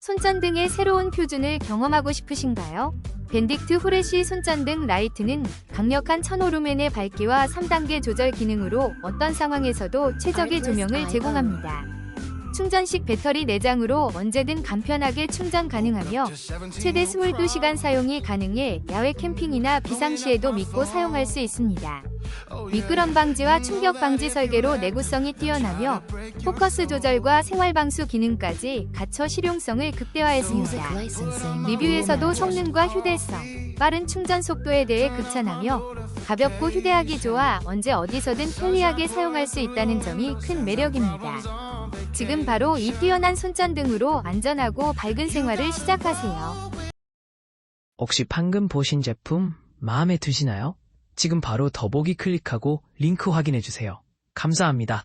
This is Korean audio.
손전등의 새로운 표준을 경험하고 싶으신가요? 밴딕트 후레쉬 손전등 라이트는 강력한 1000오루멘의 밝기와 3단계 조절 기능으로 어떤 상황에서도 최적의 조명을 제공합니다. 충전식 배터리 4장으로 언제든 간편하게 충전 가능하며 최대 22시간 사용이 가능해 야외 캠핑이나 비상시에도 믿고 사용할 수 있습니다. 미끄럼 방지와 충격 방지 설계로 내구성이 뛰어나며 포커스 조절과 생활 방수 기능까지 갖춰 실용성을 극대화했습니다. 리뷰에서도 성능과 휴대성, 빠른 충전 속도에 대해 극찬하며 가볍고 휴대하기 좋아 언제 어디서든 편리하게 사용할 수 있다는 점이 큰 매력입니다. 지금 바로 이 뛰어난 손전등으로 안전하고 밝은 생활을 시작하세요. 혹시 방금 보신 제품 마음에 드시나요? 지금 바로 더보기 클릭하고 링크 확인해주세요. 감사합니다.